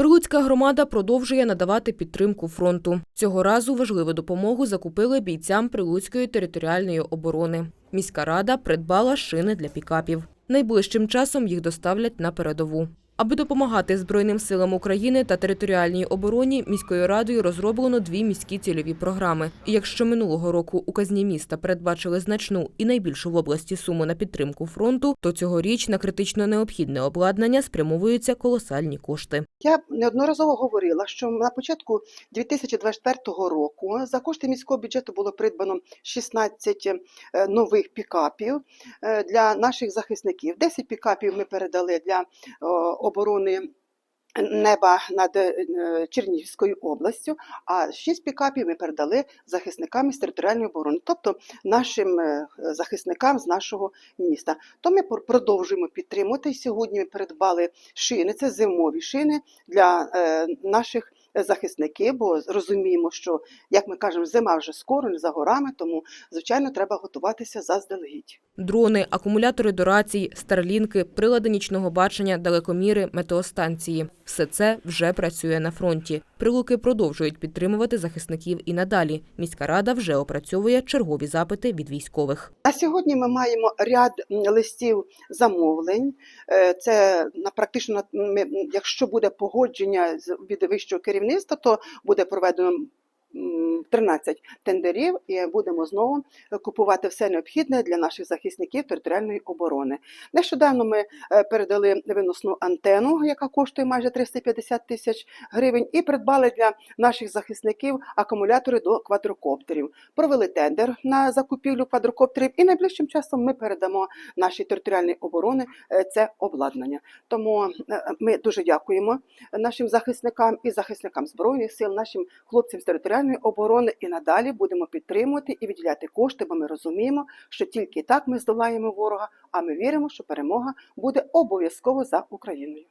Прилуцька громада продовжує надавати підтримку фронту. Цього разу важливу допомогу закупили бійцям Прилуцької територіальної оборони. Міська рада придбала шини для пікапів. Найближчим часом їх доставлять на передову. Аби допомагати Збройним силам України та територіальній обороні, міською радою розроблено дві міські цільові програми. І якщо минулого року у казні міста передбачили значну і найбільшу в області суму на підтримку фронту, то цьогоріч на критично необхідне обладнання спрямовуються колосальні кошти. Я неодноразово говорила, що на початку 2024 року за кошти міського бюджету було придбано 16 е, нових пікапів е, для наших захисників. 10 пікапів ми передали для оборони. Неба над е, Чернігівською областю, а шість пікапів ми передали захисникам з територіальної оборони, тобто нашим е, захисникам з нашого міста. То ми продовжуємо підтримувати. Сьогодні ми придбали шини, це зимові шини для е, наших захисників, бо розуміємо, що, як ми кажемо, зима вже скоро, не за горами, тому, звичайно, треба готуватися заздалегідь. Дрони, акумулятори до рацій, старлінки, прилади нічного бачення, далекоміри, метеостанції – все це вже працює на фронті. Прилуки продовжують підтримувати захисників і надалі. Міська рада вже опрацьовує чергові запити від військових. На сьогодні ми маємо ряд листів замовлень. Е, Це на практично, якщо буде погодження з- від вищого керівництва, то буде проведено 13 тендерів і будемо знову е, купувати все необхідне для наших захисників територіальної оборони. Нещодавно ми е, передали виносну антенну, яка коштує майже 350 тисяч гривень, і придбали для наших захисників акумулятори до квадрокоптерів. Провели тендер на закупівлю квадрокоптерів, і найближчим часом ми передамо нашій територіальній оборони е, це обладнання. Тому ми дуже дякуємо нашим захисникам і захисникам збройних сил, нашим хлопцям з територіальної оборони. І надалі будемо підтримувати і виділяти кошти, бо ми розуміємо, що тільки так ми здолаємо ворога. А ми віримо, що перемога буде обов'язково за Україною.